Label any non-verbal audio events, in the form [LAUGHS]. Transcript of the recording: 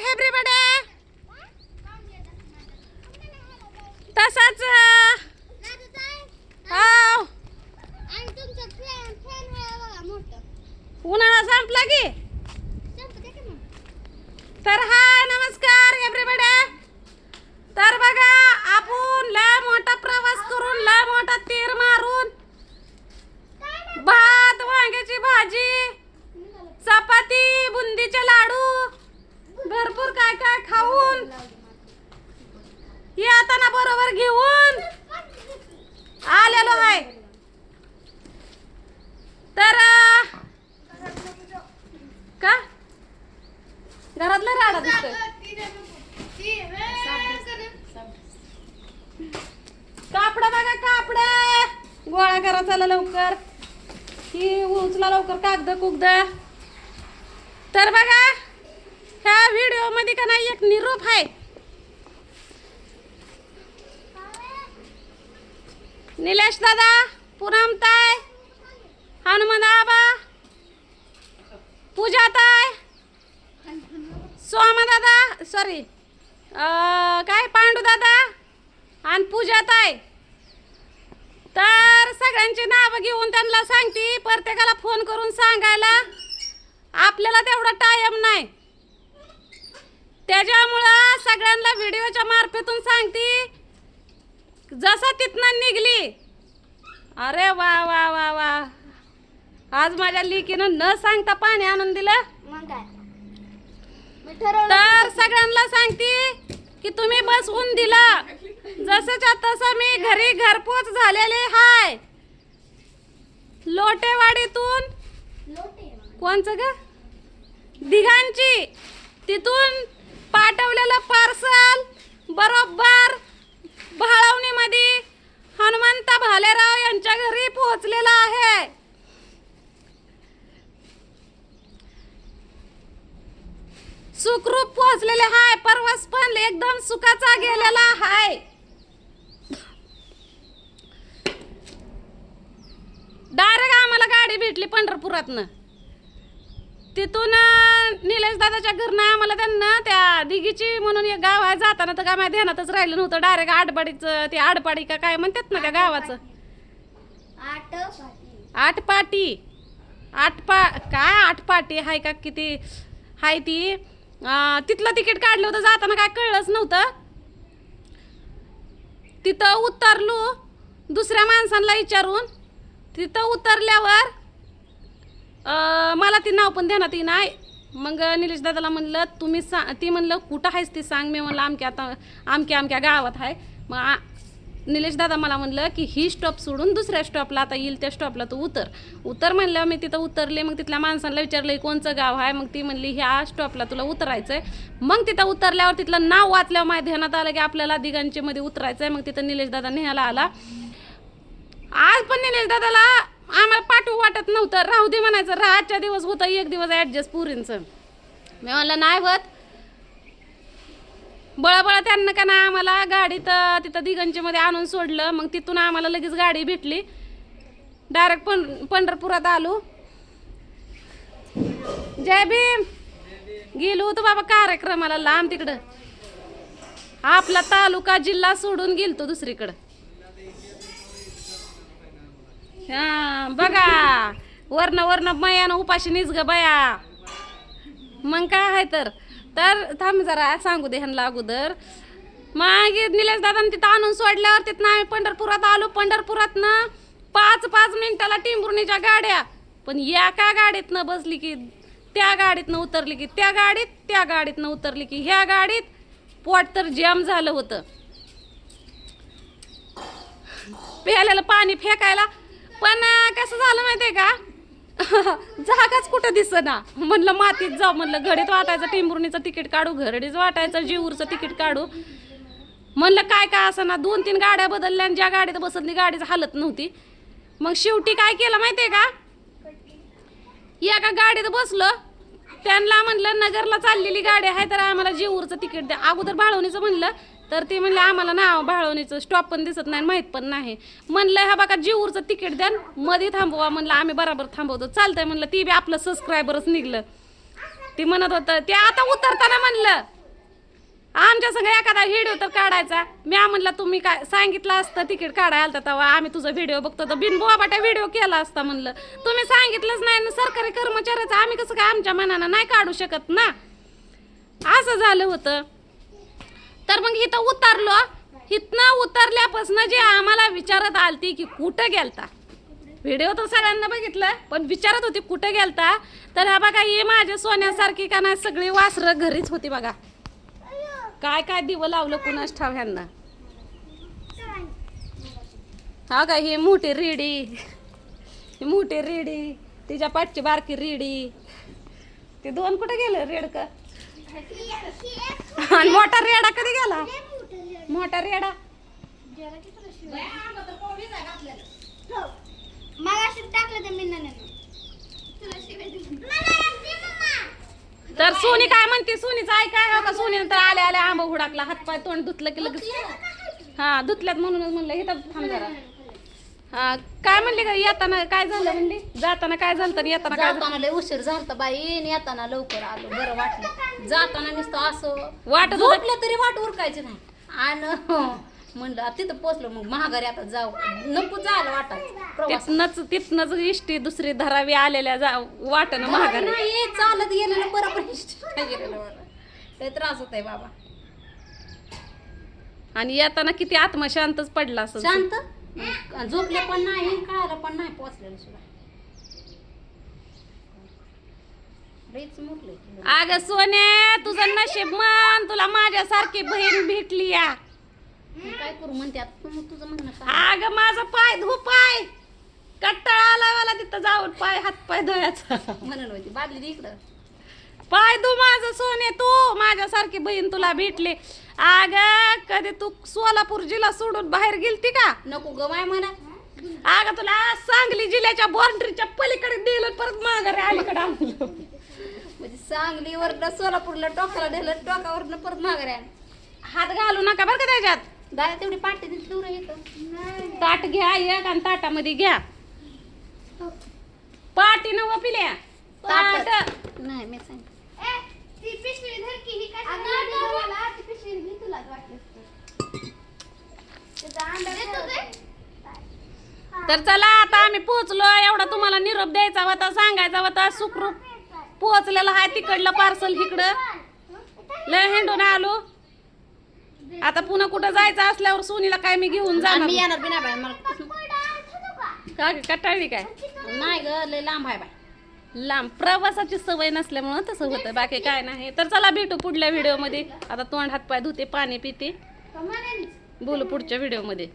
Everybody तसाच उन्हाळा संपला की. तर हाय नमस्कार एव्हरीबडे तर बघा आपण लय मोठा प्रवास करून लय मोठा तीर मारून भात वांग्याची भाजी चपाती बुंदीचे लाडू खाऊन. येताना बरोबर घेऊन. आलेलो आहे तर का? घरातला राडा दिसत कापड बघा कापड. गोळा करा चला लवकर. ही उचला लवकर कागद कुगद तर बघा ह्या व्हिडिओ का नाही एक निरोप आहे. निलेश दादा पुरमताय हनुमान आबा सोमा दादा सॉरी काय पांडू दादा आणि पूजा ताय तर सगळ्यांची नावं घेऊन त्यांना सांगते प्रत्येकाला फोन करून सांगायला. आपल्याला तेवढा टाइम नाही. त्याच्यामुळं सगळ्यांना व्हिडिओच्या मार्फतून सांगते. जसं तिथनं निघली. अरे वा वा वा वा. आज माझ्या लिकीनं न सांगता पाणी आणून दिलं. तर सगळ्यांना सांगते की तुम्ही बसवून दिला. जसंच्या तसं मी घरी घरपोच झालेले हाय. लोटेवाडीतून कोणचं ग? दिघांची. तिथून पाठवलेलं पार्सल. बरोबर. भाळवणीमध्ये हनुमंत भालेराव यांच्या घरी पोहोचलेलं आहे. सुखरूप पोहोचलेले हाय. परवास पण एकदम सुखाचा गेलेला हाय. डायरेक्ट आम्हाला गाडी भेटली पंढरपुरातनं. तिथून निलेश दादाच्या घरनं आम्हाला त्यांना त्या दिघीची म्हणून एक गाव आहे जाताना तर काय माझ्या ध्यानातच राहिलं नव्हतं. डायरेक्ट आडपाडीचं ते आडपाडी का काय म्हणतात ना त्या गावाचं. आठपाटी आठपा काय आठपाटी हाय का किती? हाय ती. तिथलं तिकीट काढलं होतं जाताना काय कळलंच नव्हतं. तिथं उतरलो दुसऱ्या माणसांना विचारून तिथं उतरल्यावर मला ती नाव पण ध्यानात नाही. मग निलेश दादाला म्हणलं तुम्ही सा ती म्हणलं कुठं आहेस ती सांग. मी म्हणलं आमक्या आता आमक्या आमक्या गावात आहे. मग निलेश दादा मला म्हणलं की ही स्टॉप सोडून दुसऱ्या स्टॉपला आता येईल त्या स्टॉपला तू उतर. उतर म्हणलं मी तिथं उतरले मग तिथल्या माणसांना विचारलं कोणचं गाव आहे? मग ती म्हणली ह्या स्टॉपला तुला उतरायचं आहे मग तिथं उतरल्यावर तिथलं नाव वाचल्यावर माझ्या ध्यानात आलं की आपल्याला दिगांचेमध्ये उतरायचं आहे मग तिथं निलेश दादा न्यायला आला. आज पण निलेश दादाला आम्हाला पाठवू वाटत नव्हतं. राहू दे म्हणायचं. रातच्या दिवस होतं एक दिवस ॲडजस्ट पुरींचं. मी म्हणलं नाही होत. बळाबळा त्यांना का नाही आम्हाला. गाडीत तर तिथं दिगंजीमध्ये आणून सोडलं. मग तिथून आम्हाला लगेच गाडी भेटली. डायरेक्ट पं पंढरपुरात आलो. जय भीम. गेलो होतो बाबा कार्यक्रमाला लांब तिकडं. आपला तालुका जिल्हा सोडून गेलतो दुसरीकडं. हा बघा. वरनं वरनं मयानं उपाशी निज ग बया. मग काय आहे तर? तर थांब जरा सांगू दे ह्यांना अगोदर. मग निलेश दादा तिथं आणून सोडल्यावर तिथनं आम्ही पंढरपुरात आलो. पंढरपुरातनं पाच पाच मिनिटाला टिंबुर्णीच्या गाड्या. पण या का गाडीतनं बसली की त्या गाडीतनं उतरली की त्या गाडीत त्या गाडीतनं उतरली की ह्या गाडीत पोट तर जॅम झालं होतं. प्यायला पाणी फेकायला पण कसं झालं माहितीये का? [LAUGHS] जागाच कुठं दिसना. म्हणलं मातीत जाऊ म्हणलं घडीत वाटायचं टिंबुर्णीचं तिकीट काढू घरडीच वाटायचं जीवूरचं तिकीट काढू. म्हणलं काय काय असं ना दोन तीन गाड्या बदलल्या आणि ज्या गाडीत बसतली गाडीच हालत नव्हती. मग शेवटी काय केलं माहितीये का? एका गाडीत बसलो त्यांना म्हणलं नगरला चाललेली गाडी आहे तर आम्हाला जेऊरचं तिकीट द्या. अगोदर बाळवणीचं म्हणलं तर ती म्हणले आम्हाला नाव बाळवणीचं स्टॉप पण दिसत नाही माहीत पण नाही. म्हणलं हा बघा जीवरचं तिकीट द्या मध्ये थांबवा. म्हणलं आम्ही बरोबर थांबवतो. चालतंय म्हणलं ती बी आपलं सबस्क्रायबरच निघलं. ती म्हणत होतं ते आता उतरताना म्हणलं आमच्या संग एखादा व्हिडिओ तर काढायचा. मी म्हणलं तुम्ही काय सांगितलं असतं तिकीट काढायला आलता तेव्हा? आम्ही तुझा व्हिडिओ बघतो. तर बिनबोबाटा व्हिडिओ केला असता म्हणलं. तुम्ही सांगितलंच नाही ना सरकारी कर्मचाऱ्याचं आम्ही कसं काय आमच्या मनानं नाही काढू शकत ना? असं झालं होतं. तर मग इथं उतरलो. इथनं उतरल्यापासून जे आम्हाला विचारत आलती की कुठं गेलता? व्हिडिओ तर सगळ्यांना बघितलं पण विचारत होती कुठं गेलता? तर हा बघा ही माझ्या सोन्यासारखी का नाही सगळी वासरं घरीच होती बघा. काय काय दिवं लावलं कुणाच ठाव ह्यांना? हा का ही मोठी रेडी. ही मोठी रेडी. तिच्या पाठची बारकी रेडी. ते दोन कुठं गेलं रेडकं? आणि मोठा रेडा कधी गेला? मोठा रेडा. तर सोनी काय म्हणते? सोनीचं ऐक काय हो का सोनी नंतर आल्या आल्या आंबा हुडाकला. हातपाय तोंड धुतलं की लगेच. हा धुतल्यात म्हणूनच म्हणलं हे तर थांब जरा. हा काय म्हणली का येताना काय झालं? म्हणली? जाताना काय झालं तर येताना काय झालं जाताना लय उशीर झालता बाई आणि येताना लवकर आलो बरं वाटलं. जाताना नुसतं असं वाटत होतं झोपलं तरी वाट उरकायची नाही. आणि म्हणलं आता तिथं पोचलो मग महागारी आता जाऊ. नको जायला वाटायचं. प्रवास तिथनच तिथनच इष्टी दुसरी धरावी आलेल्या जा वाटणं महागारी. नाही चालत गेलेलं बरं पण इष्ट गेलेलं बरं लय त्रास होत आहे बाबा. आणि येताना किती आत्मा शांतच पडला असं शांत? झोपले पण नाही कळालं पण नाही पोचलेलं सुद्धा. अग सोने तुझं नशीब मन तुला माझ्यासारखी बहीण भेटली या. काय करू म्हणते तुझं म्हणणं अग माझा पाय धु पाय. कट्टाळा आला मला तिथं जाऊन पाय हात पाय धुयाचा म्हणून होती बादली दे इकडं. पाय धु माझं सोने तू. माझ्यासारखी बहीण तुला भेटली. अग कधी तू सोलापूर जिल्हा सोडून बाहेर गेलती का? नको गवाय म्हणा. अगं तुला सांगली जिल्ह्याच्या बाउंड्रीच्या पलीकडे दिलं परत माघारी अलीकडे आणलं. म्हणजे सांगलीवरनं सोलापूरला टोकाला नेलं टोकावरनं परत माघारी आण हात घालू नका बरं का त्याच्यात. दादा तेवढी दिली दूर येतं. ताट घ्या एक आणि ताटामध्ये घ्या. पाटी नव पिल्या. ताट. नाही मी सांग तर चला आता आम्ही पोहोचलो. एवढा तुम्हाला निरोप द्यायचा होता सांगायचा होता. सुखरूप पोहोचलेला हाय तिकडलं पार्सल इकडं. लय हिंडून आलो. आता पुन्हा कुठं जायचं असल्यावर सोनीला काय मी घेऊन जाणार? मी येणार बी नाही बाई मला का कटाळली काय? नाही ग लय लांब आहे बाई लांब. प्रवासाची सवय नसल्यामुळं तसं होतं. बाकी काय नाही. तर चला भेटू पुढल्या व्हिडिओमध्ये. आता तोंड हात पाय धुते पाणी पिते. बोलू पुढच्या व्हिडिओमध्ये.